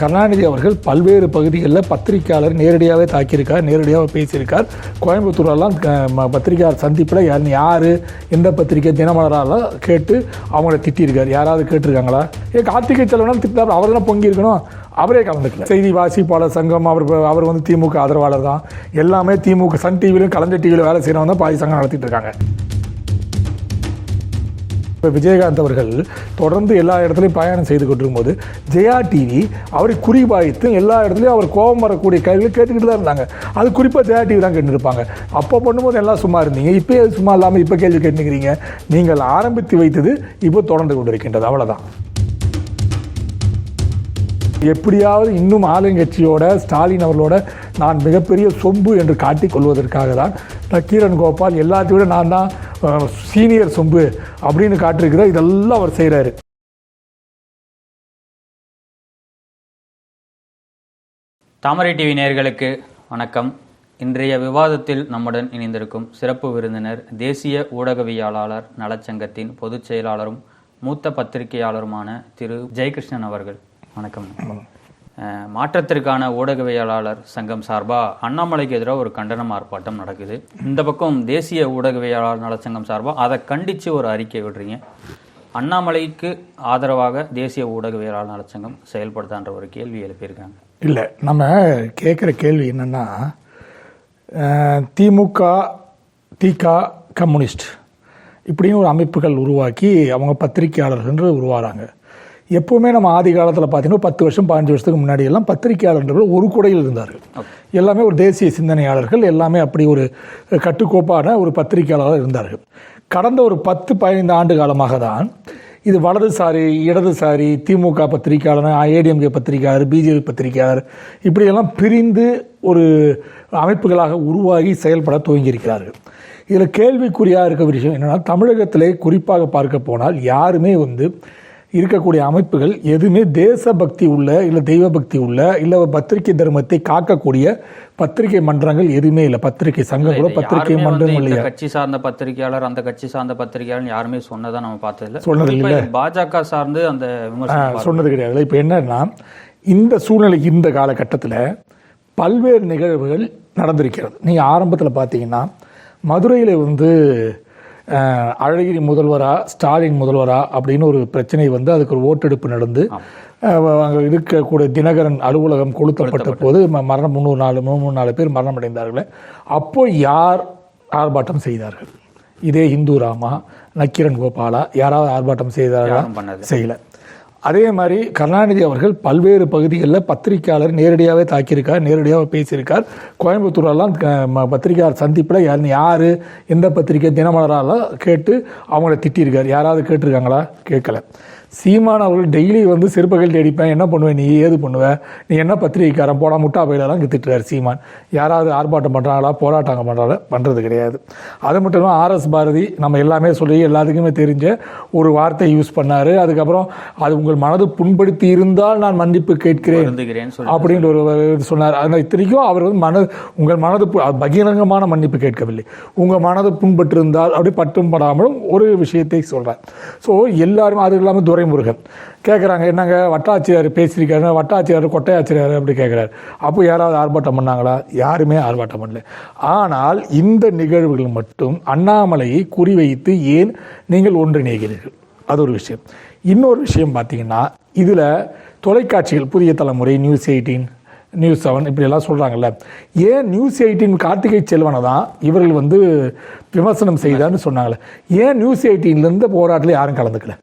கருணாநிதி அவர்கள் பல்வேறு பகுதிகளில் பத்திரிகையாளர் நேரடியாகவே தாக்கியிருக்கார் நேரடியாக பேசியிருக்கார். கோயம்புத்தூரெல்லாம் பத்திரிகையாளர் சந்திப்பில் யார் யார் எந்த பத்திரிகை தினமலராலாம் கேட்டு அவங்கள திட்டியிருக்கார். யாராவது கேட்டிருக்காங்களா? ஏ கார்த்திகை செல்வனும் திட்டார் அவர் தான் பொங்கி இருக்கணும் அவரே கலந்துக்கல. செய்தி வாசிப்பாளர் சங்கம் அவர் அவர் வந்து திமுக ஆதரவாளர் தான். எல்லாமே திமுக சன் டிவிலையும் கலைஞர் டிவியில் வேலை செய்கிறவங்க தான் பாதி சங்கம் நடத்திட்டு இருக்காங்க. இப்போ விஜயகாந்த் அவர்கள் தொடர்ந்து எல்லா இடத்துலையும் பயணம் செய்து கொண்டிருக்கும்போது ஜெயா டிவி அவரை குறிபாய்த்து எல்லா இடத்துலையும் அவர் கோபம் வரக்கூடிய கேள்விகள் கேட்டுக்கிட்டு தான் இருந்தாங்க. அது குறிப்பாக ஜெயா டிவி தான் கேட்டுருப்பாங்க. அப்போ பண்ணும்போது எல்லாம் சும்மா இருந்தீங்க. இப்போ சும்மா இல்லாமல் இப்போ கேள்வி கேட்டுக்கிறீங்க. நீங்கள் ஆரம்பித்து வைத்தது இப்போ தொடர்ந்து கொண்டிருக்கின்றது. அவ்வளோதான் எப்படியாவது இன்னும் ஆளுங்கட்சியோட ஸ்டாலின் அவர்களோட நான் மிகப்பெரிய சொம்பு என்று காட்டிக் கொள்வதற்காக தான் நக்கீரன் கோபால் எல்லாத்தையும் விட நான் தான் சீனியர் சொம்பு அப்படின்னு காட்டிருக்கிறார். இதெல்லாம் அவர் செய்கிறாரு தாமரை டிவி நேயர்களுக்கு வணக்கம். இன்றைய விவாதத்தில் நம்முடன் இணைந்திருக்கும் சிறப்பு விருந்தினர் தேசிய ஊடகவியலாளர் நலச்சங்கத்தின் பொதுச் செயலாளரும் மூத்த பத்திரிகையாளருமான திரு. ஜெயகிருஷ்ணன் அவர்கள். வணக்கம். மாற்றத்திற்கான ஊடகவியலாளர் சங்கம் சார்பாக அண்ணாமலைக்கு எதிராக ஒரு கண்டனம் ஆர்ப்பாட்டம் நடக்குது. இந்த பக்கம் தேசிய ஊடகவியலாளர் நலச்சங்கம் சார்பாக அதை கண்டித்து ஒரு அறிக்கை விடுறீங்க. அண்ணாமலைக்கு ஆதரவாக தேசிய ஊடகவியலாளர் நலச்சங்கம் செயல்படுத்தான்ற ஒரு கேள்வி எழுப்பியிருக்காங்க. இல்லை நம்ம கேட்குற கேள்வி என்னென்னா திமுக திக கம்யூனிஸ்ட் இப்படியும் ஒரு அமைப்புகள் உருவாக்கி அவங்க பத்திரிகையாளர்கள் உருவாகிறாங்க எப்போவுமே நம்ம ஆதி காலத்தில் பார்த்தீங்கன்னா பத்து வருஷம் பதினஞ்சு வருஷத்துக்கு முன்னாடி எல்லாம் பத்திரிகையாளர்கள் ஒரு குடையில் இருந்தார்கள் எல்லாமே ஒரு தேசிய சிந்தனையாளர்கள் எல்லாமே அப்படி ஒரு கட்டுக்கோப்பான ஒரு பத்திரிகையாளர்கள் இருந்தார்கள். கடந்த ஒரு பத்து பதினைந்து ஆண்டு காலமாக தான் இது வலதுசாரி இடதுசாரி திமுக பத்திரிகையாளர் ஏடிஎம்கே பத்திரிகையாளர் பிஜேபி பத்திரிகையாளர் இப்படியெல்லாம் பிரிந்து ஒரு அமைப்புகளாக உருவாகி செயல்பட துவங்கியிருக்கிறார்கள். இதில் கேள்விக்குறியாக இருக்க விஷயம் என்னென்னா தமிழகத்திலே குறிப்பாக பார்க்க போனால் யாருமே வந்து இருக்கக்கூடிய அமைப்புகள் எதுவுமே தேசபக்தி உள்ள இல்லை தெய்வ பக்தி உள்ள இல்லை பத்திரிகை தர்மத்தை காக்கக்கூடிய பத்திரிகை மன்றங்கள் எதுவுமே இல்லை. பத்திரிகை சங்கம் கூட பத்திரிகை மன்றம் இல்லையா? கட்சி சார்ந்த பத்திரிகையாளர் அந்த கட்சி சார்ந்த பத்திரிகையாளர் யாருமே சொன்னதா நம்ம பார்த்ததில்ல. சொன்னது இது பாஜக சார்ந்து அந்த சொன்னது கிடையாது இப்போ என்னன்னா இந்த சூழ்நிலைக்கு இந்த காலகட்டத்தில் பல்வேறு நிகழ்வுகள் நடந்திருக்கிறது. நீங்கள் ஆரம்பத்தில் பார்த்தீங்கன்னா மதுரையில் வந்து அழகிரி முதல்வரா ஸ்டாலின் முதல்வரா அப்படின்னு ஒரு பிரச்சனை வந்து அதுக்கு ஒரு ஓட்டெடுப்பு நடந்து அங்கே இருக்கக்கூடிய தினகரன் அலுவலகம் கொளுத்தப்பட்ட போது மரணம் முந்நூறு நாலு முந்நூறு நாலு பேர் மரணம் அடைந்தார்கள் அப்போ யார் ஆர்ப்பாட்டம் செய்தார்கள்? இதே இந்து ராமா நக்கீரன் கோபாலா யாராவது ஆர்ப்பாட்டம் செய்தார்களா? செய்யல. அதே மாதிரி கருணாநிதி அவர்கள் பல்வேறு பகுதிகளில் பத்திரிகையாளர் நேரடியாகவே தாக்கியிருக்கார் நேரடியாக பேசியிருக்கார். கோயம்புத்தூரெல்லாம் பத்திரிகையாளர் சந்திப்பில் யார் யார் எந்த பத்திரிகை தினமலராலாம் கேட்டு அவங்கள திட்டியிருக்கார். யாராவது கேட்டிருக்காங்களா? கேட்கல. சீமான் அவர்கள் டெய்லி வந்து சிறுபகல் அடிப்பேன் என்ன பண்ணுவேன் நீ ஏது பண்ணுவ? நீ என்ன பத்திரிகைக்காரன்? போடா முட்டா பயிலெல்லாம் இங்கே திட்டுறாரு சீமான். யாராவது ஆர்ப்பாட்டம் பண்ணுறாங்களா போராட்டம் பண்ணுறாங்களா பண்ணுறது கிடையாது. அது மட்டும் இல்லாமல் ஆர்எஸ் பாரதி நம்ம எல்லாமே சொல்லி எல்லாத்துக்குமே தெரிஞ்ச ஒரு வார்த்தை யூஸ் பண்ணார். அதுக்கப்புறம் அது உங்கள் மனது புண்படுத்தி இருந்தால் நான் மன்னிப்பு கேட்கிறேன் அப்படின்ற ஒரு சொன்னார். அந்த இத்தனைக்கும் அவர் வந்து மன உங்கள் மனது பகிரங்கமான மன்னிப்பு கேட்கவில்லை. உங்கள் மனது புண்பட்டிருந்தால் அப்படி பட்டும் படாமலும் ஒரு விஷயத்தை சொல்கிறார் ஸோ எல்லாரும் அது இல்லாமல் துரைமுருகன். கேட்குறாங்க என்னங்க வட்டாட்சியார் பேசியிருக்காரு வட்டாட்சியார் கொட்டையாச்சியார் அப்படி கேட்குறாரு அப்போ யாராவது ஆர்ப்பாட்டம் பண்ணாங்களா? யாருமே ஆர்ப்பாட்டம் பண்ணல. ஆனால் இந்த நிகழ்வுகள் மட்டும் அண்ணாமலையை குறிவைத்து ஏன் நீங்கள் ஒன்றிணைகிறீர்கள்? அது ஒரு விஷயம். இன்னொரு விஷயம் பார்த்தீங்கன்னா இதில் தொலைக்காட்சிகள் புதிய தலைமுறை நியூஸ் எயிட்டீன் நியூஸ் செவன் இப்படி எல்லாம் சொல்கிறாங்கல்ல ஏன் நியூஸ் எயிட்டீன் கார்த்திகை செல்வனை தான் இவர்கள் வந்து விமர்சனம் செய்தான்னு சொன்னாங்களே? ஏன் நியூஸ் எயிட்டீன்லேருந்து போராட்டத்தில் யாரும் கலந்துக்கல?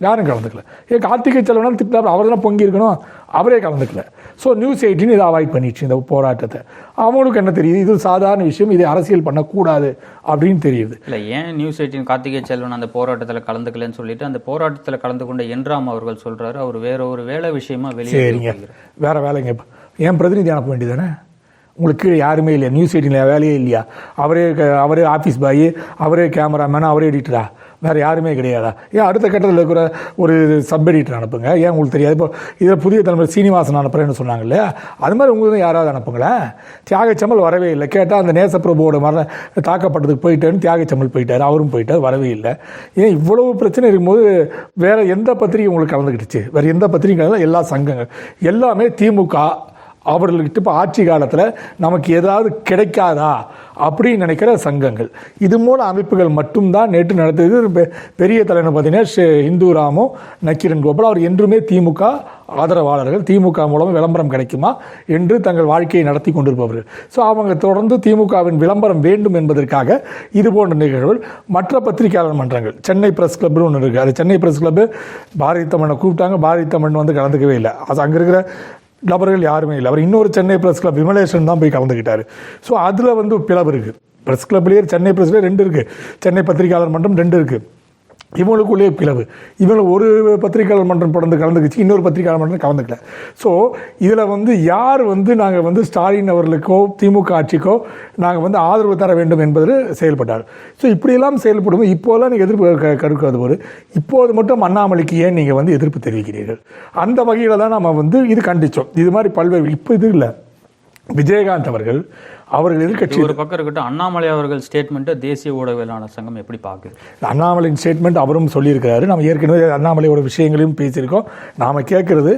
யாரும் கலந்துக்கல. ஏன் கார்த்திகை செல்வனால் திட்டார் அவர் தான் பொங்கி இருக்கணும். அவரே கலந்துக்கல. ஸோ நியூஸ் எயிட்டின் இதை அவாய்ட் பண்ணிடுச்சு இந்த போராட்டத்தை. அவங்களுக்கு என்ன தெரியுது? இது சாதாரண விஷயம். இதை அரசியல் பண்ணக்கூடாது அப்படின்னு தெரியுது. இல்ல ஏன் நியூஸ் எயிட்டின் கார்த்திகை செல்வன் அந்த போராட்டத்துல கலந்துக்கலன்னு சொல்லிட்டு அந்த போராட்டத்துல கலந்து கொண்ட என்றாம் அவர்கள் சொல்றாரு. அவர் வேற ஒரு வேலை விஷயமா வெளியே சரிங்க. வேற வேலைங்க. ஏன் பிரதிநிதி அனுப்ப வேண்டியதானே உங்களுக்கு கீழே யாருமே இல்லையா? நியூஸ் எயிட்டில் வேலையே இல்லையா? அவரே அவரே ஆஃபீஸ் பாய் அவரே கேமராமேன் அவரே எடிட்டரா வேறு யாருமே கிடையாதா? ஏன் அடுத்த கட்டத்தில் இருக்கிற ஒரு சப் எடிட்டர் அனுப்புங்க. ஏன் உங்களுக்கு தெரியாது? இப்போ இதில் புதிய தலைமுறை சீனிவாசன் அனுப்புகிறேன்னு சொன்னாங்க இல்லையா அது மாதிரி உங்களுக்கு யாராவது அனுப்புங்களேன் தியாகச்சமல் வரவே இல்லை. கேட்டால் அந்த நேசப்பிரபுவோட மரண தாக்கப்பட்டதுக்கு போயிட்டேன்னு தியாகச்சமல் போயிட்டார். அவரும் போயிட்டார் வரவே இல்லை. ஏன் இவ்வளவு பிரச்சனை இருக்கும்போது வேறு எந்த பத்திரிகை உங்களுக்கு கலந்துக்கிட்டுச்சு வேறு எந்த பத்திரிகை கலந்து எல்லா சங்கங்கள். எல்லாமே திமுக அவர்கள்கிட்ட இப்போ ஆட்சி காலத்தில் நமக்கு ஏதாவது கிடைக்காதா அப்படின்னு நினைக்கிற சங்கங்கள். இது மூல அமைப்புகள் மட்டும்தான் நேற்று நடத்தியது பெ- பெரிய தலைவர் பார்த்தீங்கன்னா ஷே- இந்து ராமோ நக்கீரன் கோபால் அவர் என்றுமே திமுக ஆதரவாளர்கள். திமுக மூலம் விளம்பரம் கிடைக்குமா என்று தங்கள் வாழ்க்கையை நடத்தி கொண்டிருப்பவர்கள். ஸோ அவங்க தொடர்ந்து திமுகவின் விளம்பரம் வேண்டும் என்பதற்காக இது போன்ற நிகழ்வுகள். மற்ற பத்திரிகையாளர் மன்றங்கள். சென்னை பிரஸ் கிளப்னு ஒன்று இருக்குது அது சென்னை பிரஸ் கிளப்பு பாரதி தமிழனை கூப்பிட்டாங்க. பாரதி தமிழ் வந்து கலந்துக்கவே இல்லை. அது அங்கே இருக்கிற நபர்கள் யாருமே இல்லை. அவர் இன்னொரு சென்னை ப்ரெஸ் கிளப் விமலேஷன் தான் போய் கலந்துக்கிட்டார் ஸோ அதில் வந்து பிளவு இருக்குது ப்ரெஸ் கிளப்லேயே சென்னை ப்ரெஸ்லேயே ரெண்டு இருக்குது சென்னை பத்திரிகையாளர் மன்றம் ரெண்டு இருக்குது இவங்களுக்குள்ளேயே பிளவு. இவங்க ஒரு பத்திரிகையாளர் மன்றம் படந்து கலந்துக்கிச்சு இன்னொரு பத்திரிகையாளர் மன்றம் கலந்துக்கல. ஸோ இதில் வந்து யார் வந்து நாங்கள் வந்து ஸ்டாலின் அவர்களுக்கோ திமுக ஆட்சிக்கோ நாங்கள் வந்து ஆதரவு தர வேண்டும் என்பதில் செயல்பட்டார். ஸோ இப்படியெல்லாம் செயல்படும் இப்போதெல்லாம் நீங்கள் எதிர்ப்பு க- கருக்காது ஒரு இப்போது மட்டும் அண்ணாமலைக்கு ஏன் நீங்கள் வந்து எதிர்ப்பு தெரிவிக்கிறீர்கள்? அந்த வகையில் தான் நம்ம வந்து இது கண்டித்தோம் இது மாதிரி பல்வேறு இப்போ இது இல்லை. விஜயகாந்த் அவர்கள் அவர்கள் எதிர்க்கட்சி இது ஒரு பக்கம் இருக்கட்டும் அண்ணாமலை அவர்கள் ஸ்டேட்மெண்ட்டை தேசிய ஊடகவியலாளர் சங்கம் எப்படி பார்க்குது? அண்ணாமலையின் ஸ்டேட்மெண்ட் அவரும் சொல்லியிருக்கிறாரு. நம்ம ஏற்கனவே அண்ணாமலையோட விஷயங்களையும் பேசியிருக்கோம். நாம் கேட்கறது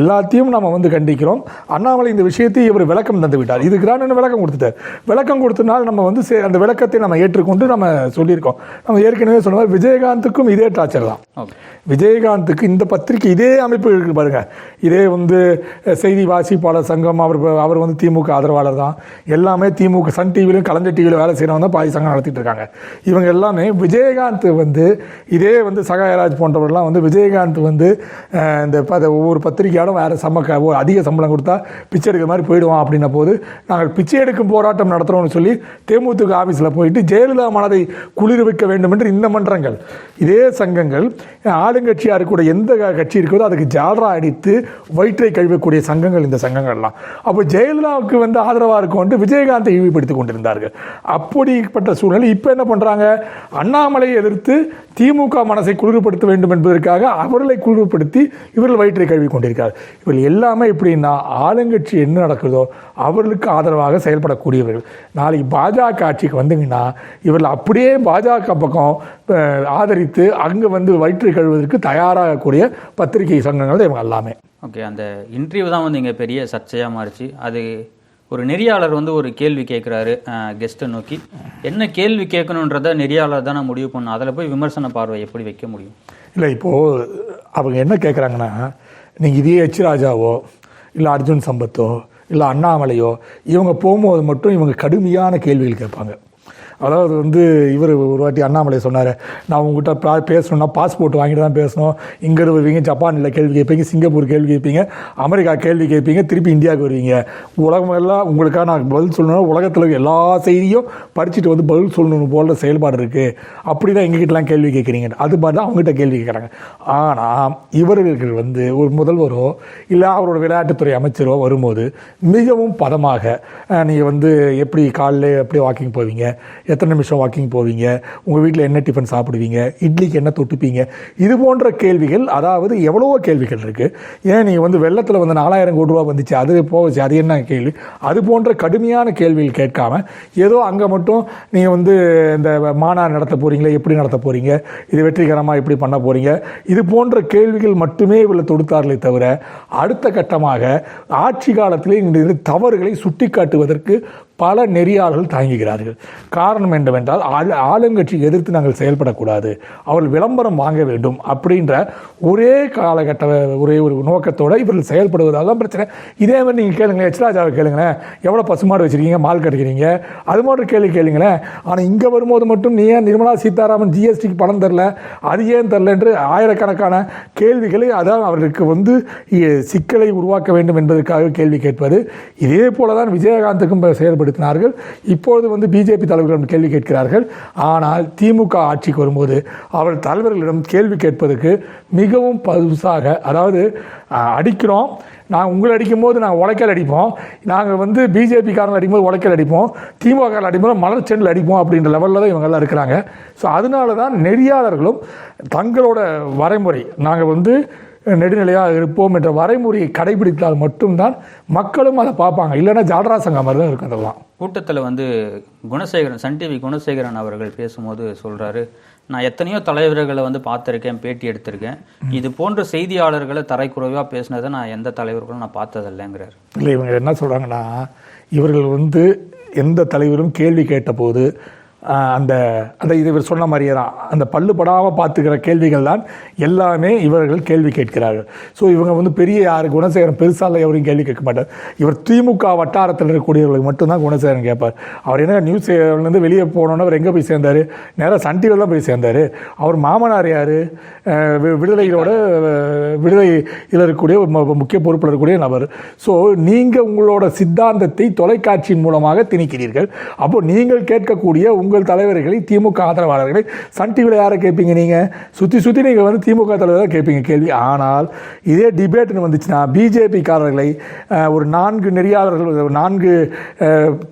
எல்லாத்தையும் நம்ம வந்து கண்டிக்கிறோம். அண்ணாமலை இந்த விஷயத்தை இவர் விளக்கம் தந்து விட்டார் இதுக்கு தான் என்ன விளக்கம் கொடுத்துட்டார்? விளக்கம் கொடுத்தனால் நம்ம வந்து அந்த விளக்கத்தை நம்ம ஏற்றுக்கொண்டு நம்ம சொல்லியிருக்கோம். நம்ம ஏற்கனவே சொன்ன மாதிரி விஜயகாந்துக்கும் இதே டார்ச்சர் தான். விஜயகாந்துக்கு இந்த பத்திரிகை இதே அமைப்பு இருக்கு பாருங்க. இதே வந்து செய்தி வாசிப்பாளர் சங்கம் அவர் அவர் வந்து திமுக ஆதரவாளர் தான். எல்லாமே திமுக சன் டிவிலையும் கலைஞர் டிவியில் வேலை செய்கிறவங்க தான் பாதி சங்கம் நடத்திட்டு இருக்காங்க. இவங்க எல்லாமே விஜயகாந்த் வந்து இதே வந்து சகாயராஜ் போன்றவர்கள்லாம் வந்து விஜயகாந்த் வந்து இந்த ப- ஒவ்வொரு பத்திரிகையாலும் வேறு சம அதிக சம்பளம் கொடுத்தா பிச்சை எடுக்கிற மாதிரி போயிடுவான் அப்படின்ன போது நாங்கள் பிச்சை எடுக்கும் போராட்டம் நடத்துகிறோம்னு சொல்லி தேமுதிக ஆஃபீஸில் போயிட்டு ஜெயலலிதா மனதை குளிர் வைக்க வேண்டும் என்று இந்த மன்றங்கள். இதே சங்கங்கள் ஆளுங்கட்சியாக இருக்கக்கூடிய எந்த கட்சி இருக்கிறதோ அதுக்கு ஜாலரா அடித்து வயிற்றை கழுவக்கூடிய சங்கங்கள் இந்த சங்கங்கள்லாம். அப்போ ஜெயலலிதாவுக்கு வந்து ஆதரவாக இருக்கும் விஜயகாந்தை இழிவுபடுத்திக் கொண்டிருந்தார்கள். அப்படிப்பட்ட சூழ்நிலை இப்போ என்ன பண்ணுறாங்க அண்ணாமலையை எதிர்த்து திமுக மனசை குளிர்படுத்த வேண்டும் என்பதற்காக அவர்களை குளிர்படுத்தி இவர்கள் வயிற்றை கழுவி கொண்டிருக்கார் இவர்கள் எல்லாமே எப்படின்னா ஆளுங்கட்சி என்ன நடக்குதோ அவர்களுக்கு ஆதரவாக செயல்படக்கூடியவர்கள். நாளைக்கு பாஜக ஆட்சிக்கு வந்தீங்கன்னா இவர்கள் அப்படியே பாஜக பக்கம் ஆதரித்து அங்கே வந்து வயிற்றை கழுவதற்கு தயாராகக்கூடிய பத்திரிகை சங்கங்கள் இவங்க எல்லாமே. ஓகே அந்த இன்டர்வியூ தான் வந்து இங்கே பெரிய சர்ச்சையாக மாறிச்சு. அது ஒரு நெறியாளர் வந்து ஒரு கேள்வி கேட்குறாரு கெஸ்ட்டை நோக்கி. என்ன கேள்வி கேட்கணுன்றத நெறியாளர் தானே முடிவு பண்ணும் அதில் போய் விமர்சன பார்வை எப்படி வைக்க முடியும்? இல்லை இப்போது அவங்க என்ன கேட்குறாங்கன்னா நீங்கள் இதே எச் ராஜாவோ இல்லை அர்ஜுன் சம்பத்தோ இல்லை அண்ணாமலையோ இவங்க போகும்போது மட்டும் இவங்க கடுமையான கேள்விகள் கேட்பாங்க. அதாவது வந்து இவர் ஒரு வாட்டி அண்ணாமலை சொன்னார் நான் உங்ககிட்ட பா பேசணும்னா பாஸ்போர்ட் வாங்கிட்டு தான் பேசணும். இங்கே வருவீங்க ஜப்பானில் கேள்வி கேட்பீங்க சிங்கப்பூர் கேள்வி கேட்பீங்க அமெரிக்கா கேள்வி கேட்பீங்க திருப்பி இந்தியாவுக்கு வருவீங்க. உலகம் எல்லாம் உங்களுக்காக நான் பதில் சொல்லணும் உலகத்தில் எல்லா செய்தியும் படிச்சுட்டு வந்து பதில் சொல்லணும் போல செயல்பாடு இருக்குது அப்படி தான் எங்ககிட்டலாம் கேள்வி கேட்குறீங்க. அது மாதிரி தான் அவங்ககிட்ட கேள்வி கேட்குறாங்க. ஆனால் இவர்கள் வந்து ஒரு முதல்வரோ இல்லை அவரோட விளையாட்டுத்துறை அமைச்சரோ வரும்போது மிகவும் பதமாக நீங்கள் வந்து எப்படி காலையில் எப்படி வாக்கிங் போவீங்க? எத்தனை நிமிஷம் வாக்கிங் போவீங்க? உங்கள் வீட்டில் என்ன டிஃபன் சாப்பிடுவீங்க? இட்லிக்கு என்ன தொட்டுப்பீங்க? இது போன்ற கேள்விகள் அதாவது எவ்வளவோ கேள்விகள் இருக்குது ஏன் நீங்கள் வந்து வெள்ளத்தில் வந்து நாலாயிரம் கோடி ரூபா வந்துச்சு அது போச்சு அது என்ன கேள்வி? அது போன்ற கடுமையான கேள்விகள் கேட்காம ஏதோ அங்கே மட்டும் நீங்கள் வந்து இந்த மாநாடு நடத்த போகிறீங்களா எப்படி நடத்த போகிறீங்க இது வெற்றிகரமாக எப்படி பண்ண போகிறீங்க இது போன்ற கேள்விகள் மட்டுமே இவர்கள் தொடுத்தார்களே தவிர அடுத்த கட்டமாக ஆட்சி காலத்திலே இந்த தவறுகளை சுட்டிக்காட்டுவதற்கு பல நெறியாளர்கள் தாங்குகிறார்கள் காரணம் என்னவென்றால் ஆளு ஆளுங்கட்சி எதிர்த்து நாங்கள் செயல்படக்கூடாது. அவர்கள் விளம்பரம் வாங்க வேண்டும் அப்படின்ற ஒரே காலகட்ட ஒரே ஒரு நோக்கத்தோடு இவர்கள் செயல்படுவதால் தான் பிரச்சனை. இதே மாதிரி நீங்கள் கேளுங்களேன் எச்ராஜாவை கேளுங்களேன். எவ்வளோ பசுமாடு வச்சுருக்கீங்க மால் கட்டுக்கிறீங்க அது மாதிரி கேள்வி கேளுங்களேன். ஆனால் இங்கே வரும்போது மட்டும் நீ ஏன் நிர்மலா சீதாராமன் ஜிஎஸ்டிக்கு பணம் தரல? அது ஏன் தரல என்று ஆயிரக்கணக்கான கேள்விகளை அதான் அவருக்கு வந்து சிக்கலை உருவாக்க வேண்டும் என்பதற்காக கேள்வி கேட்பது. இதே போல தான் விஜயகாந்துக்கும் இப்ப செயல்படுகிறது இப்பொழுது வந்து பிஜேபி தலைவர்களிடம் கேள்வி கேட்கிறார்கள். ஆனால் திமுக ஆட்சிக்கு வரும்போது அவர் தலைவர்களிடம் கேள்வி கேட்பதற்கு மிகவும் பதுசாக அதாவது அடிக்கிறோம். நான் உங்களை அடிக்கும் போது நாங்கள் உழைக்கல் அடிப்போம். நாங்கள் வந்து பிஜேபிக்காரங்க அடிக்கும்போது உழைக்கல் அடிப்போம். திமுக அடிக்கும்போது மலர் செண்டில் அடிப்போம் அப்படின்ற லெவலில் தான் இவங்கெல்லாம் இருக்கிறாங்க. ஸோ அதனால தான் நெறியாளர்களும் தங்களோட வரைமுறை நாங்கள் வந்து நெடுநிலையாக இருப்போம் என்ற வரைமுறையை கடைபிடித்தால் மட்டும்தான் மக்களும் அதை பார்ப்பாங்க. இல்லைன்னா ஜால்ரா சங்கம் மாதிரி தான் இருக்கும் அதெல்லாம். கூட்டத்தில் வந்து குணசேகரன் சன் டிவி குணசேகரன் அவர்கள் பேசும்போது சொல்றாரு நான் எத்தனையோ தலைவர்களை வந்து பார்த்துருக்கேன் பேட்டி எடுத்திருக்கேன். இது போன்ற செய்தியாளர்களை தரைக்குறைவாக பேசினதை நான் எந்த தலைவர்களும் நான் பார்த்ததில்லைங்கிறார். இல்லை இவங்க என்ன சொல்கிறாங்கன்னா இவர்கள் வந்து எந்த தலைவரும் கேள்வி கேட்டபோது அந்த அந்த இது இவர் சொன்ன மாதிரியே தான் அந்த பல்லுபடாமல் பார்த்துக்கிற கேள்விகள் தான் எல்லாமே இவர்கள் கேள்வி கேட்கிறார்கள். ஸோ இவங்க வந்து பெரிய யார்? குணசேகரன் பெருசால எவரையும் கேள்வி கேட்க மாட்டார். இவர் திமுக வட்டாரத்தில் இருக்கக்கூடியவர்களுக்கு மட்டும்தான் குணசேகரன் கேட்பார். அவர் என்ன நியூஸ் சேனல்லேருந்து வெளியே போனோன்னு அவர் எங்கே போய் சேர்ந்தார்? நேராக சன் டிவியில் தான் போய் சேர்ந்தார். அவர் மாமனார் யார்? விடுதலையோட விடுதலை இதில் இருக்கக்கூடிய முக்கிய பொறுப்பில் இருக்கக்கூடிய நபர். ஸோ நீங்கள் உங்களோட சித்தாந்தத்தை தொலைக்காட்சியின் மூலமாக திணிக்கிறீர்கள். அப்போ நீங்கள் கேட்கக்கூடிய உங்கள் தலைவர்களை திமுக ஆதரவாளர்களை சன் டிவியில் யாரை கேட்பீங்க நீங்கள் சுற்றி சுற்றி நீங்கள் வந்து திமுக தலைவராக கேட்பீங்க கேள்வி. ஆனால் இதே டிபேட்னு வந்துச்சுன்னா பிஜேபிக்காரர்களை ஒரு நான்கு நெறியாளர்கள் ஒரு நான்கு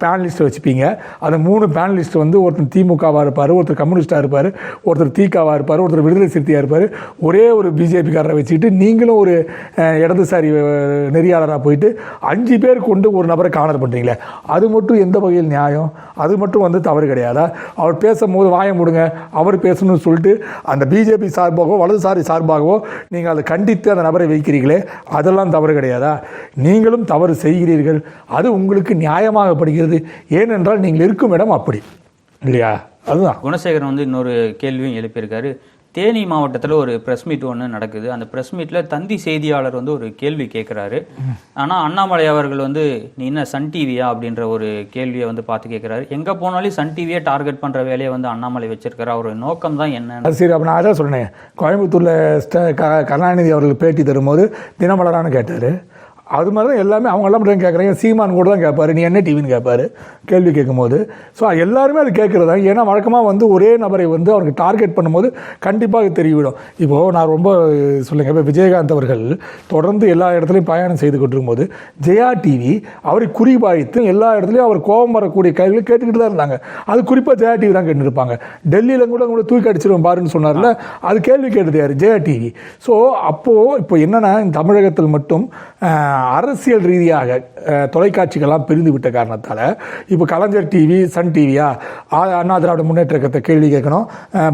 பேனலிஸ்ட் வச்சுப்பீங்க. அந்த மூணு பேனலிஸ்ட் வந்து ஒருத்தர் திமுகவாக இருப்பார் ஒருத்தர் கம்யூனிஸ்டாக இருப்பார் ஒருத்தர் தீக்காவாக இருப்பார் ஒருத்தர் விடுதலை சிறுத்தையாக இருப்பார். ஒரே ஒரு பிஜேபிக்காரரை வச்சுக்கிட்டு நீங்களும் ஒரு இடதுசாரி நெறியாளராக போயிட்டு அஞ்சு பேர் கொண்டு ஒரு நபரை காணர் பண்ணுறீங்களே அது மட்டும் எந்த வகையில் நியாயம்? அது மட்டும் வந்து தவறு கிடையாதா? அவர் பேசும்போது வாய முடுங்க அவர் பேசணும்னு சொல்லிட்டு அந்த பிஜேபி சார்பாகவோ வலதுசாரி சார்பாகவோ நீங்கள் அதை கண்டித்து அந்த நபரை வைக்கிறீங்களே அதெல்லாம் தவறு கிடையாதா? நீங்களும் தவறு செய்கிறீர்கள் அது உங்களுக்கு நியாயமாகப்படுகிறது ஏனென்றால் நீங்கள் இருக்கும் இடம் அப்படி. இல்லையா? அதுதான். குணசேகரன் வந்து இன்னொரு கேள்வியும் எழுப்பியிருக்காரு. தேனி மாவட்டத்தில் ஒரு ப்ரெஸ் மீட் ஒன்று நடக்குது. அந்த ப்ரெஸ் மீட்டில் தந்தி செய்தியாளர் வந்து ஒரு கேள்வி கேட்குறாரு ஆனால் அண்ணாமலை அவர்கள் வந்து நீ என்ன சன் டிவியா? அப்படின்ற ஒரு கேள்வியை வந்து பார்த்து கேட்குறாரு எங்கே போனாலும் சன் டிவியை டார்கெட் பண்ணுற வேலையை வந்து அண்ணாமலை வச்சிருக்காரு. அவரோட நோக்கம் தான் என்ன சரி அப்போ நான் அதான் சொன்னேன் கோயம்புத்தூரில் க கருணாநிதி அவர்கள் பேட்டி தரும்போது தினமலரானு கேட்டார். அது மாதிரி தான் எல்லாமே அவங்க எல்லாம் மட்டும் கேட்குறாங்க சீமான் கூட தான் கேட்பாரு நீ என்ன டிவின்னு கேட்பாரு கேள்வி கேட்கும்போது. ஸோ எல்லாருமே அது கேட்குறது தான் ஏன்னா வழக்கமாக வந்து ஒரே நபரை வந்து அவருக்கு டார்கெட் பண்ணும்போது கண்டிப்பாக தெரிவிடும். இப்போது நான் ரொம்ப சொல்லுங்க இப்போ விஜயகாந்த் அவர்கள் தொடர்ந்து எல்லா இடத்துலையும் பயணம் செய்து கொண்டிருக்கும்போது ஜெயா டிவி அவரை குறிபாய்த்து எல்லா இடத்துலையும் அவர் கோபம் வரக்கூடிய கேள்விகள் கேட்டுக்கிட்டு தான் இருந்தாங்க. அது குறிப்பாக ஜெயா டிவி தான் கேட்டுருப்பாங்க. டெல்லியில் கூட கூட தூக்கி அடிச்சிருவோம் பாருன்னு சொன்னார்ல அது கேள்வி கேட்டது யார்? ஜெயா டிவி ஸோ அப்போது இப்போ என்னென்னா தமிழகத்தில் மட்டும் அரசியல் ரீதியாக தொலைக்காட்சிகள்லாம் பிரிந்து விட்ட காரணத்தால் இப்போ கலைஞர் டிவி சன் டிவியா அண்ணா திராவிட முன்னேற்ற கழகத்தை கேள்வி கேட்கணும்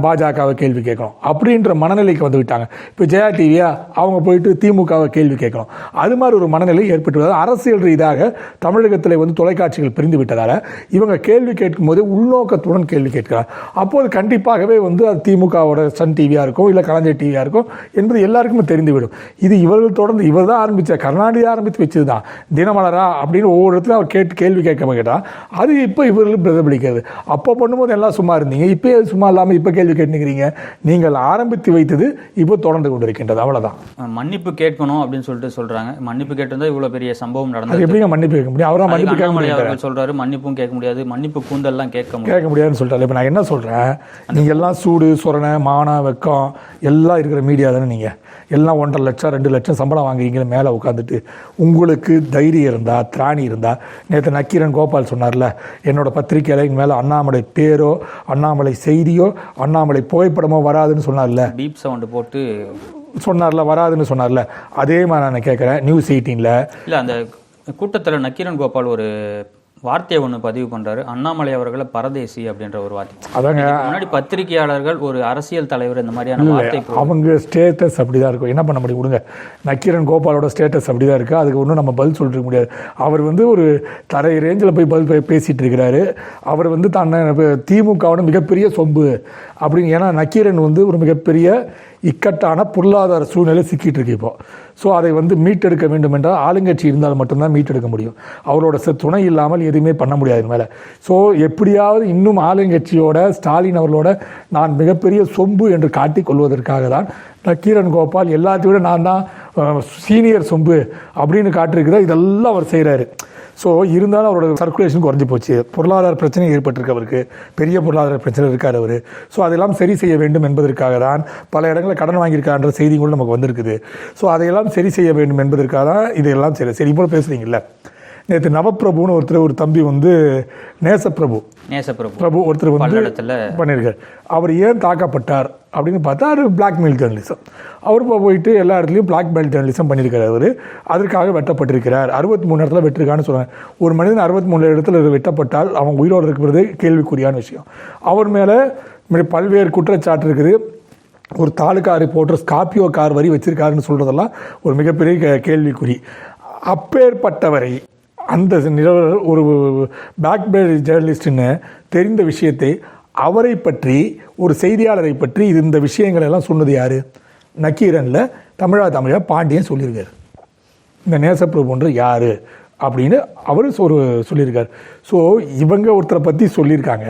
பாஜகவை கேள்வி கேட்கணும் அப்படின்ற மனநிலைக்கு வந்து விட்டாங்க இப்போ ஜெயா டிவியா அவங்க போயிட்டு திமுகவை கேள்வி கேட்கணும். அது மாதிரி ஒரு மனநிலை ஏற்பட்டு அரசியல் ரீதியாக தமிழகத்தில் வந்து தொலைக்காட்சிகள் பிரிந்து விட்டதால் இவங்க கேள்வி கேட்கும் போது உள்நோக்கத்துடன் கேள்வி கேட்கிறார் அப்போது கண்டிப்பாகவே வந்து அது திமுகவோட சன் டிவியாக இருக்கும் இல்லை கலைஞர் டிவியாக இருக்கும் என்பது எல்லாருக்குமே தெரிந்துவிடும். இது இவர்கள் தொடர்ந்து இவர் தான் ஆரம்பித்த கருணாநிதி ஆரம்பித்து வச்சது தான் தினமலரா அப்படின்னு ஒவ்வொரு இடத்துல அவர் கேட்டு கேள்வி கேட்க கேட்டால் அது இப்போ இவர்களும் பிரதிபலிக்கிறது. அப்போ பண்ணும்போது எல்லாம் சும்மா இருந்தீங்க. இப்போ சும்மா இல்லாமல் இப்போ கேள்வி கேட்டுக்கிறீங்க நீங்கள் ஆரம்பித்து வைத்தது இப்போ தொடர்ந்து கொண்டிருக்கின்றது. அவ்வளவுதான். அஹ் மன்னிப்பு கேட்கணும் அப்படின்னு சொல்லிட்டு சொல்றாங்க. மன்னிப்பு கேட்டிருந்தா இவ்வளவு பெரிய சம்பவம் நடந்தது எப்படிங்க மன்னிப்பு கேட்க முடியும்? அவராக மன்னிப்பு கேட்க முடியாது சொல்றாரு மன்னிப்பும் கேட்க முடியாது. மன்னிப்பு கூந்தல்லாம் கேட்க முடியாது. கேட்க முடியாதுன்னு சொல்லிட்டாரு இப்போ நான் என்ன சொல்கிறேன் நீங்கள் எல்லாம் சூடு சொரணை மானம் வெக்கம் எல்லாம் இருக்கிற மீடியா தானே நீங்கள் எல்லாம் ஒன்றரை லட்சம் ரெண்டு லட்சம் சம்பளம் வாங்குறீங்க மேலே உட்காந்துட்டு உங்களுக்கு தைரியம் இருந்தா திராணி இருந்தா நேற்று நக்கீரன் கோபால் சொன்னார்ல என்னோட பத்திரிக்கையில் மேலே அண்ணாமலை பேரோ அண்ணாமலை செய்தியோ அண்ணாமலை புகைப்படமோ வராதுன்னு சொன்னார்ல. பீப் சவுண்ட் போட்டு சொன்னார்ல வராதுன்னு சொன்னார்ல. அதே மாதிரி நான் கேட்குறேன் நியூஸ் எயிட்டீனில் இல்ல அந்த கூட்டத்துல நக்கீரன் கோபால் ஒரு வார்த்தையை ஒண்ணு பதிவு பண்றாரு. அண்ணாமலை அவர்களை பரதேசி அப்படின்ற ஒரு வார்த்தை. அதாங்க முன்னாடி பத்திரிகையாளர்கள் ஒரு அரசியல் தலைவர் இந்த மாதிரியான வார்த்தை அவங்க ஸ்டேட்டஸ் அப்படி தான் இருக்கும். என்ன பண்ண முடியும்? கொடுங்க நக்கீரன் கோபாலோட ஸ்டேட்டஸ் அப்படி தான் இருக்குது அதுக்கு ஒன்றும் நம்ம பதில் சொல்லிட்டு முடியாது. அவர் வந்து ஒரு தரை ரேஞ்சில் போய் பதில் பே- பேசிட்டு இருக்கிறாரு. அவர் வந்து தன்னை திமுகவோட மிகப்பெரிய சொம்பு. அப்படின்னு ஏன்னா நக்கீரன் வந்து ஒரு மிகப்பெரிய இக்கட்டான பொருளாதார சூழ்நிலை சிக்கிட்டு இருக்கு இப்போ. ஸோ அதை வந்து மீட்டெடுக்க வேண்டும் என்றால் ஆளுங்கட்சி இருந்தால் மட்டும்தான் மீட்டெடுக்க முடியும். அவரோட துணை இல்லாமல் எதுவுமே பண்ண முடியாது மேலே. ஸோ எப்படியாவது இன்னும் ஆளுங்கட்சியோட ஸ்டாலின் அவர்களோட நான் மிகப்பெரிய சொம்பு என்று காட்டிக்கொள்வதற்காக தான் நக்கீரன் கோபால் எல்லாத்தையும் விட நான் தான் சீனியர் சொம்பு அப்படின்னு காட்டிருக்கிறேன். இதெல்லாம் அவர் செய்கிறாரு ஸோ இருந்தாலும் அவரோட சர்க்குலேஷன் குறைஞ்சி போச்சு. பொருளாதார பிரச்சனை ஏற்பட்டிருக்கு அவருக்கு. பெரிய பொருளாதார பிரச்சனை இருக்கார் அவர். ஸோ அதெல்லாம் சரி செய்ய வேண்டும் என்பதற்காக தான் பல இடங்களில் கடன் வாங்கியிருக்கான்ற செய்திகளும் நமக்கு வந்திருக்குது. ஸோ அதையெல்லாம் சரி செய்ய வேண்டும் என்பதற்காக தான் இதையெல்லாம் சரி சரி இப்போ பேசுறீங்கல்ல? நேற்று நவப்பிரபுன்னு ஒருத்தர் ஒரு தம்பி வந்து நேசப்பிரபு. நேசப்பிரபு. பிரபு ஒருத்தர் வந்து பண்ணியிருக்கார். அவர் ஏன் தாக்கப்பட்டார் அப்படின்னு பார்த்தா அது பிளாக்மெயில் ஜேர்னலிசம் அவர் போயிட்டு எல்லா இடத்துலையும் பிளாக்மெயில் ஜேர்னலிசம் பண்ணியிருக்காரு அவர். அதற்காக வெட்டப்பட்டிருக்கிறார். அறுபத்தி மூணு இடத்துல வெட்டிருக்கான்னு சொல்றாங்க. ஒரு மனிதன் அறுபத்தி மூணு இடத்துல வெட்டப்பட்டால் அவன் உயிரோடு இருக்கிறது கேள்விக்குறியான விஷயம். அவர் மேலே பல்வேறு குற்றச்சாட்டு இருக்குது. ஒரு தாலுகா ரிப்போர்ட்டர் ஸ்கார்பியோ கார் வரி வச்சிருக்காருன்னு சொல்றதெல்லாம் ஒரு மிகப்பெரிய கேள்விக்குறி. அப்பேற்பட்டவரை அந்த நிறுவனர் ஒரு பேக் ஜேர்னலிஸ்ட்னு தெரிந்த விஷயத்தை அவரை பற்றி ஒரு செய்தியாளரை பற்றி இது இந்த விஷயங்கள் எல்லாம் சொன்னது யார்? நக்கீரனில் தமிழா தமிழா பாண்டியன் சொல்லியிருக்கார். இந்த நேசப்பிரபுன்ற யார்? அப்படின்னு அவர் ஒரு சொல்லியிருக்கார். ஸோ இவங்க ஒருத்தரை பற்றி சொல்லியிருக்காங்க.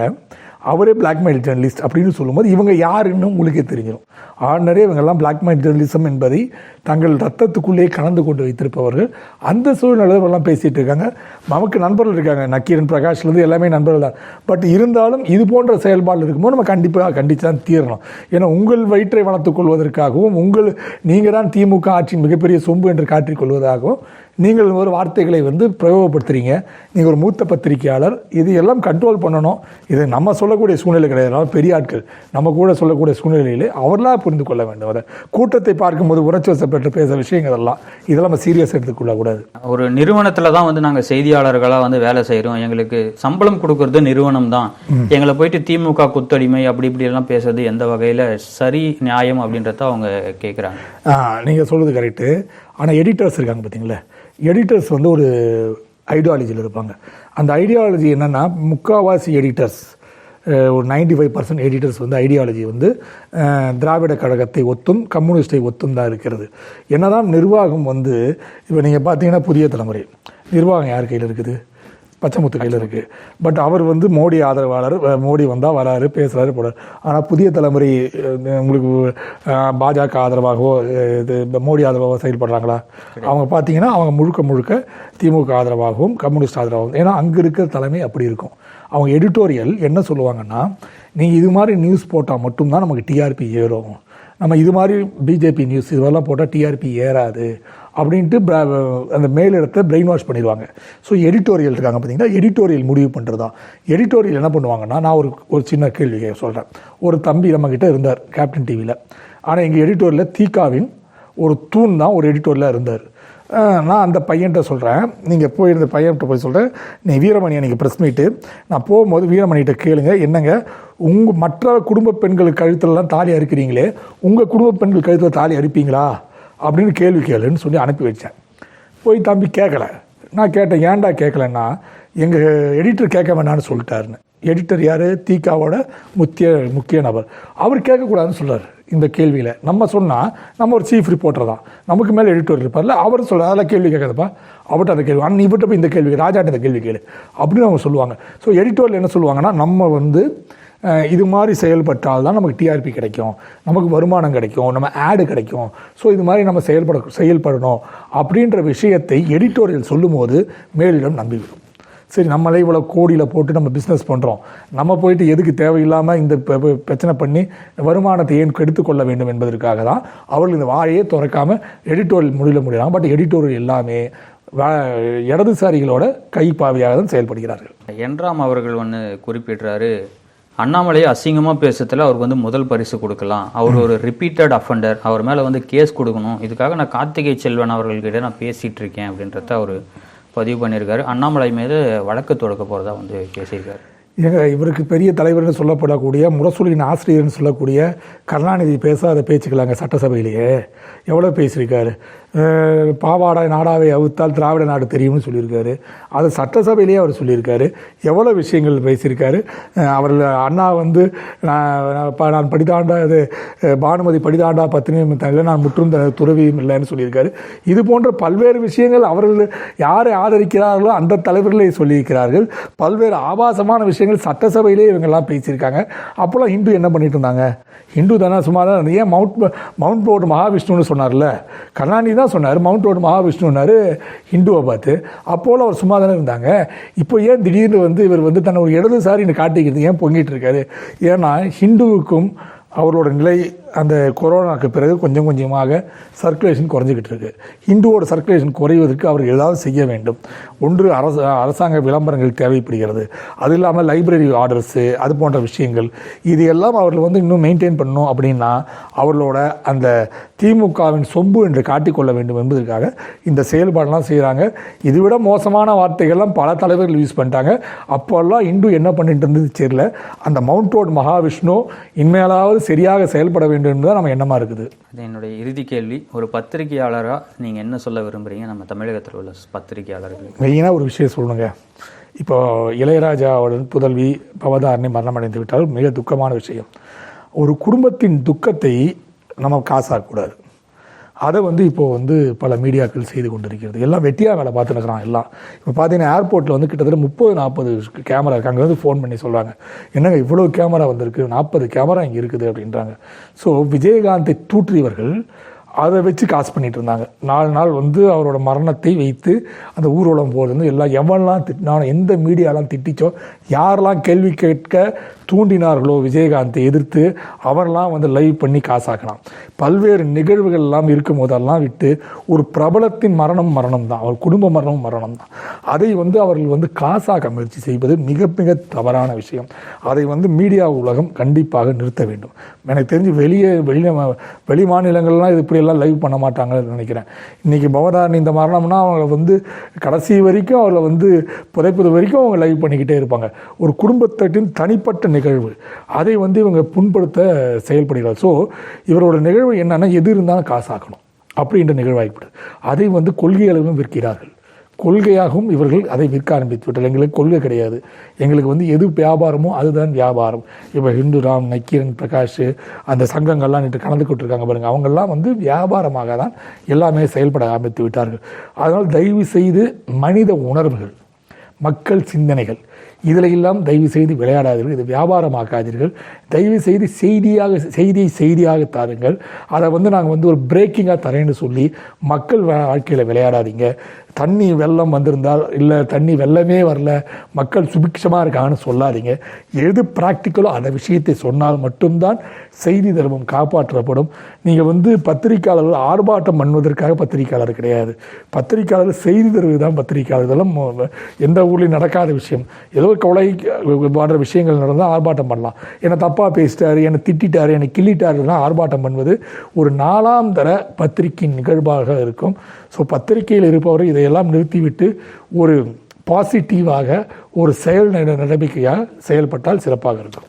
அவரே பிளாக்மெயில் ஜேர்னலிஸ்ட் அப்படின்னு சொல்லும்போது இவங்க யாருன்னு உங்களுக்கே தெரிஞ்சிடும் ஆர்டினரே இவங்கெல்லாம் பிளாக்மெயில் ஜேர்னலிசம் என்பதை தங்கள் ரத்தத்துக்குள்ளேயே கலந்து கொண்டு வைத்திருப்பவர்கள். அந்த சூழ்நிலை எல்லாம் பேசிகிட்டு இருக்காங்க. நமக்கு நண்பர்கள் இருக்காங்க. நக்கீரன் பிரகாஷ்லேருந்து எல்லாமே நண்பர்கள் தான். பட் இருந்தாலும் இது போன்ற செயல்பாடு இருக்கும்போது நம்ம கண்டிப்பாக கண்டித்து தான் தீரணும். ஏன்னா உங்கள் வயிற்றை வளர்த்துக் கொள்வதற்காகவும் உங்கள் நீங்கள் தான் திமுக ஆட்சியின் மிகப்பெரிய சொம்பு என்று காட்டிக்கொள்வதாகவும் நீங்கள் ஒரு வார்த்தைகளை வந்து பிரயோகப்படுத்துகிறீங்க நீங்கள் ஒரு மூத்த பத்திரிகையாளர் இது எல்லாம் கண்ட்ரோல் பண்ணணும். இது நம்ம சொல்லக்கூடிய சூழ்நிலை கிடையாது பெரிய ஆட்கள். நம்ம கூட சொல்லக்கூடிய சூழ்நிலையிலே அவர்களாக புரிந்து கொள்ள வேண்டும். அதை கூட்டத்தை பார்க்கும்போது உணர்ச்சி வசப்பட்டு பேச விஷயங்கள் எல்லாம் இதெல்லாம் நம்ம சீரியஸ் எடுத்துக்கொள்ள கூடாது. ஒரு நிறுவனத்துல தான் வந்து நாங்க செய்தியாளர்களா வந்து வேலை செய்றோம். எங்களுக்கு சம்பளம் கொடுக்கறது நிறுவனம் தான். எங்களை போயிட்டு திமுக குத்தடிமை அப்படி இப்படி எல்லாம் பேசுறது எந்த வகையில சரி நியாயம் அப்படின்றத அவங்க கேக்குறாங்க. நீங்கள் சொல்கிறது கரெக்டு ஆனால் எடிட்டர்ஸ் இருக்காங்க பார்த்தீங்களா எடிட்டர்ஸ் வந்து ஒரு ஐடியாலஜியில் இருப்பாங்க. அந்த ஐடியாலஜி என்னென்னா முக்காவாசி எடிட்டர்ஸ் ஒரு 95% ஃபைவ் பர்சன்ட் எடிட்டர்ஸ் வந்து ஐடியாலஜி வந்து திராவிட கழகத்தை ஒத்தும் கம்யூனிஸ்டை ஒத்தும் தான் இருக்கிறது. என்னதான் நிர்வாகம் வந்து இப்போ நீங்கள் பார்த்தீங்கன்னா புதிய தலைமுறை. நிர்வாகம் யார் கையில் இருக்குது? பச்சைமுத்து கையில் இருக்குது பட் அவர் வந்து மோடி ஆதரவாளர் மோடி வந்தால் வராரு பேசுகிறாரு போறாரு ஆனால் புதிய தலைமுறை உங்களுக்கு பாஜக ஆதரவாகவோ இது மோடி ஆதரவாகவோ செயல்படுறாங்களா? அவங்க பார்த்தீங்கன்னா அவங்க முழுக்க முழுக்க திமுக ஆதரவாகவும் கம்யூனிஸ்ட் ஆதரவாகவும் ஏன்னா அங்கே இருக்கிற தலைமை அப்படி இருக்கும். அவங்க எடிட்டோரியல் என்ன சொல்லுவாங்கன்னா நீங்கள் இது மாதிரி நியூஸ் போட்டால் மட்டும்தான் நமக்கு டிஆர்பி ஏறும். நம்ம இது மாதிரி பிஜேபி நியூஸ் இதுவெல்லாம் போட்டால் டிஆர்பி ஏறாது அப்படின்ட்டு அந்த அந்த இடத்த பிரெயின் வாஷ் பண்ணிடுவாங்க. ஸோ எடிட்டோரியல் இருக்காங்க பார்த்தீங்கன்னா எடிட்டோரியல் முடிவு பண்ணுறது தான் எடிட்டோரியல் என்ன பண்ணுவாங்கன்னா நான் ஒரு ஒரு சின்ன கேள்வி சொல்கிறேன் ஒரு தம்பி நம்மக்கிட்ட இருந்தார் கேப்டன் டிவியில் ஆனால் எங்கள் எடிட்டோரியலில் தீகாவின் ஒரு தூண் தான் ஒரு எடிட்டோரியலாக இருந்தார். நான் அந்த பையன்கிட்ட சொல்கிறேன் நீங்கள் போயிருந்த பையன்கிட்ட போய் சொல்கிறேன் நீ வீரமணி அன்றைக்கி ப்ரெஸ் மீட்டு நான் போகும்போது வீரமணிகிட்ட கேளுங்க. என்னங்க? உங்கள் மற்ற குடும்ப பெண்கள் கழுத்துலலாம் தாலி அறுக்கிறீங்களே? உங்கள் குடும்ப பெண்கள் கழுத்தில் தாலி அறுப்பீங்களா? அப்படின்னு கேள்வி கேளுன்னு சொல்லி அனுப்பி வச்சேன். போய் தம்பி கேட்கல நான் கேட்டேன் ஏன்டா கேட்கலன்னா எங்கள் எடிட்டர் கேட்க வேணான்னு சொல்லிட்டாருன்னு. எடிட்டர் யார்? தீகாவோட முக்கிய முக்கிய நபர். அவர் கேட்கக்கூடாதுன்னு சொல்கிறார் இந்த கேள்வியில். நம்ம சொன்னால் நம்ம ஒரு சீஃப் ரிப்போர்ட்டர் தான். நமக்கு மேலே எடிட்டர் இருப்பார்ல அவர் சொல்ல அதெல்லாம் கேள்வி கேட்காதப்பா. அவர்கிட்ட அந்த கேள்வி அண்ணன் இவர்கிட்ட போய் இந்த கேள்வி ராஜாட்ட இந்த கேள்வி கேளு. அப்படின்னு அவங்க சொல்லுவாங்க. ஸோ எடிட்டோரில் என்ன சொல்லுவாங்கன்னா நம்ம வந்து இது மாதிரி செயல்பட்டால் தான் நமக்கு டிஆர்பி கிடைக்கும். நமக்கு வருமானம் கிடைக்கும். நம்ம ஆடு கிடைக்கும். ஸோ இது மாதிரி நம்ம செயல்பட செயல்படணும் அப்படின்ற விஷயத்தை எடிட்டோரியல் சொல்லும்போது மேலிடம் நம்பிவிடும். சரி நம்மளே இவ்வளோ கோடியில் போட்டு நம்ம பிஸ்னஸ் பண்ணுறோம் நம்ம போயிட்டு எதுக்கு தேவையில்லாமல் இந்த பிரச்சனை பண்ணி வருமானத்தை ஏன் கெடுத்துக்கொள்ள வேண்டும் என்பதற்காக தான் அவர்கள் இந்த வாழையே திறக்காமல் எடிட்டோரியல் முடியல முடியலாம் பட் எடிட்டோரியல் எல்லாமே இடதுசாரிகளோட கைப்பாவையாக தான் செயல்படுகிறார்கள். என்றாம் அவர்கள் ஒன்று குறிப்பிடுறாரு. அண்ணாமலையை அசிங்கமாக பேசுறதுல அவருக்கு வந்து முதல் பரிசு கொடுக்கலாம். அவர் ஒரு ரிப்பீட்டட் அஃபண்டர் அவர் மேலே வந்து கேஸ் கொடுக்கணும். இதுக்காக நான் கார்த்திகை செல்வன் அவர்கள்கிட்ட நான் பேசிகிட்டு இருக்கேன் அப்படின்றத அவர் பதிவு பண்ணியிருக்காரு. அண்ணாமலை மீது வழக்கு தொடுக்க போறதா வந்து பேசியிருக்காரு. ஏங்க இவருக்கு பெரிய தலைவர்னு சொல்லப்படக்கூடிய முரசொலியின் ஆசிரியர்னு சொல்லக்கூடிய கருணாநிதி பேசாத பேச்சுக்கலாங்க சட்டசபையிலேயே. எவ்வளோ பேசியிருக்காரு? பாவாடை நாடாவை அவுத்தால் திராவிட நாடு தெரியும்னு சொல்லியிருக்காரு. அது சட்டசபையிலேயே அவர் சொல்லியிருக்காரு. எவ்வளோ விஷயங்கள் பேசியிருக்காரு. அஹ் அவர் அண்ணா வந்து நான் நான் நான் படிதாண்டா இது பானுமதி படிதாண்டா பத்தினியும் தவிர நான் முற்றும் த- துறவியும் இல்லைன்னு சொல்லியிருக்காரு. இது போன்ற பல்வேறு விஷயங்கள் அவர்கள் யாரை ஆதரிக்கிறார்களோ அந்த தலைவர்களை சொல்லியிருக்கிறார்கள். பல்வேறு ஆபாசமான விஷயங்கள் சட்டசபையிலே இவங்கெல்லாம் பேசியிருக்காங்க. அப்போல்லாம் ஹிந்து என்ன பண்ணிட்டு இருந்தாங்க? ஹிந்து தானே சும்மா தான் ஏன் மவுண்ட் மவுண்ட் போர்டு மகாவிஷ்ணுன்னு சொன்னார்ல? கருணாநிதி தான் சொன்னார் மவுண்ட் ரோடு மகாவிஷ்ணுன்னாரு ஹிந்துவை பார்த்து. அப்போல்லாம் அவர் சும்மா தானே இருந்தாங்க. இப்போ ஏன் திடீர்னு வந்து இவர் வந்து தன்னை ஒரு இடதுசாரின்னு காட்டிக்கிறது ஏன் பொங்கிட்டு இருக்காரு? ஏன்னா ஹிந்துவுக்கும் அவரோட நிலை அந்த கொரோனாக்கு பிறகு கொஞ்சம் கொஞ்சமாக சர்க்குலேஷன் குறைஞ்சிக்கிட்டு இருக்கு. ஹிந்துவோட சர்க்குலேஷன் குறைவதற்கு அவர் ஏதாவது செய்ய வேண்டும். ஒன்று அரசு அரசாங்க விளம்பரங்கள் தேவைப்படுகிறது. அது இல்லாமல் லைப்ரரி ஆர்டர்ஸு அது போன்ற விஷயங்கள். இது எல்லாம் அவர்கள் வந்து இன்னும் மெயின்டைன் பண்ணணும் அப்படின்னா அவர்களோட அந்த திமுகவின் சொம்பு என்று காட்டிக்கொள்ள வேண்டும் என்பதற்காக இந்த செயல்பாடெல்லாம் செய்கிறாங்க இதுவிட மோசமான வார்த்தைகள்லாம் பல தலைவர்கள் யூஸ் பண்ணிட்டாங்க. அப்போல்லாம் இந்து என்ன பண்ணிட்டு இருந்தது தெரியல. அந்த மவுண்ட் ரோட் மகாவிஷ்ணு இனிமேலாவது சரியாக செயல்பட வேண்டும் என்பது நம்ம எண்ணமாக இருக்குது. அது என்னுடைய இறுதி கேள்வி. ஒரு பத்திரிகையாளராக நீங்கள் என்ன சொல்ல விரும்புகிறீங்க நம்ம தமிழகத்தில் உள்ள பத்திரிகையாளர்களுக்கு. மெயினாக ஒரு விஷயம் சொல்லணுங்க. இப்போ இளையராஜாவுடன் புதல்வி பவதாரணி மரணமடைந்து விட்டால் மிக துக்கமான விஷயம். ஒரு குடும்பத்தின் துக்கத்தை நம்ம காசாக்கக்கூடாது. அதை வந்து இப்போது வந்து பல மீடியாக்கள் செய்து கொண்டிருக்கிறது. எல்லாம் வெட்டியாக வேலை பார்த்துருக்குறான் எல்லாம். இப்போ பார்த்தீங்கன்னா ஏர்போர்ட்டில் வந்து கிட்டத்தட்ட முப்பது நாற்பது கேமரா இருக்கு. அங்கே வந்து ஃபோன் பண்ணி சொல்கிறாங்க என்னங்க இவ்வளோ கேமரா வந்திருக்கு? நாற்பது கேமரா இங்கே இருக்குது அப்படின்றாங்க. ஸோ விஜயகாந்தை தூற்றியவர்கள் அதை வச்சு காசு பண்ணிட்டு இருந்தாங்க. நாலு நாள் வந்து அவரோட மரணத்தை வைத்து அந்த ஊர்வலம் போகிறது எல்லாம் எவன்லாம் திட்டினாலும் எந்த மீடியாலாம் திட்டிச்சோ யாரெல்லாம் கேள்வி கேட்க தூண்டினார்களோ விஜயகாந்தை எதிர்த்து அவரெல்லாம் வந்து லைவ் பண்ணி காசாக்கலாம். பல்வேறு நிகழ்வுகள் எல்லாம் இருக்கும் போதெல்லாம் விட்டு ஒரு பிரபலத்தின் மரணம் மரணம் தான் அவர் குடும்ப மரணம் மரணம் தான் அதை வந்து அவர்கள் வந்து காசாக்க முயற்சி செய்வது மிக மிக தவறான விஷயம். அதை வந்து மீடியா உலகம் கண்டிப்பாக நிறுத்த வேண்டும். எனக்கு தெரிஞ்சு வெளியே வெளி வெளி மாநிலங்கள்லாம் இது இப்படியெல்லாம் லைவ் பண்ண மாட்டாங்கன்னு நினைக்கிறேன். இன்றைக்கி பவதாரணி இந்த மரணம்னா அவங்க வந்து கடைசி வரைக்கும் அவளை வந்து புதைப்பது வரைக்கும் அவங்க லைவ் பண்ணிக்கிட்டே இருப்பாங்க. ஒரு குடும்பத்தின் தனிப்பட்ட நிகழ்வு. அதை வந்து இவங்க புண்படுத்த செயல்படுகிறார். ஸோ இவரோட நிகழ்வு என்னன்னா எது இருந்தாலும் காசாக்கணும் அப்படின்ற நிகழ்வாய்ப்படுது அதை வந்து கொள்கை அளவிலும் விற்கிறார்கள். கொள்கையாகவும் இவர்கள் அதை விற்க ஆரம்பித்து விட்டார் எங்களுக்கு கொள்கை கிடையாது. எங்களுக்கு வந்து எது வியாபாரமோ அதுதான் வியாபாரம். இப்போ ஹிந்து ராம் நக்கீரன் பிரகாஷ் அந்த சங்கங்கள்லாம் நேற்று கலந்துக்கிட்டு இருக்காங்க பாருங்க. அவங்கெல்லாம் வந்து வியாபாரமாக தான் எல்லாமே செயல்பட ஆரம்பித்து விட்டார்கள் அதனால் தயவு செய்து மனித உணர்வுகள் மக்கள் சிந்தனைகள் இதில் எல்லாம் தயவு செய்து விளையாடாதீர்கள். இது வியாபாரமாக்காதீர்கள். தயவு செய்து செய்தியாக செய்தியை செய்தியாக தாருங்கள். அதை வந்து நாங்கள் வந்து ஒரு பிரேக்கிங்காக தரேன்னு சொல்லி மக்கள் வாழ்க்கையில் விளையாடாதீங்க. தண்ணி வெள்ளம் வந்திருந்தால் இல்லை தண்ணி வெள்ளமே வரல மக்கள் சுபிக்ஷமாக இருக்காங்கன்னு சொல்லாதீங்க. எது ப்ராக்டிக்கலோ அந்த விஷயத்தை சொன்னால் மட்டும்தான் செய்தி தர்மம் காப்பாற்றப்படும். நீங்கள் வந்து பத்திரிக்கையாளர்கள் ஆர்ப்பாட்டம் பண்ணுவதற்காக பத்திரிக்கையாளர் கிடையாது. பத்திரிக்கையாளர் செய்தி தருவது தான் பத்திரிக்கையாளர் இதெல்லாம் எந்த ஊர்லேயும் நடக்காத விஷயம். ஏதோ கொலை போன்ற விஷயங்கள் நடந்தால் ஆர்ப்பாட்டம் பண்ணலாம். என்னை தப்பாக பேசிட்டார் என்னை திட்டிட்டார் என்னை கிள்ளிட்டாருன்னா ஆர்ப்பாட்டம் பண்ணுவது ஒரு நாலாம் தர பத்திரிகையின் நிகழ்வாக இருக்கும். ஸோ பத்திரிகையில் இருப்பவர் இதையெல்லாம் நிறுத்திவிட்டு ஒரு பாசிட்டிவாக ஒரு செயல் நடவடிக்கையாக செயல்பட்டால் சிறப்பாக இருக்கும்.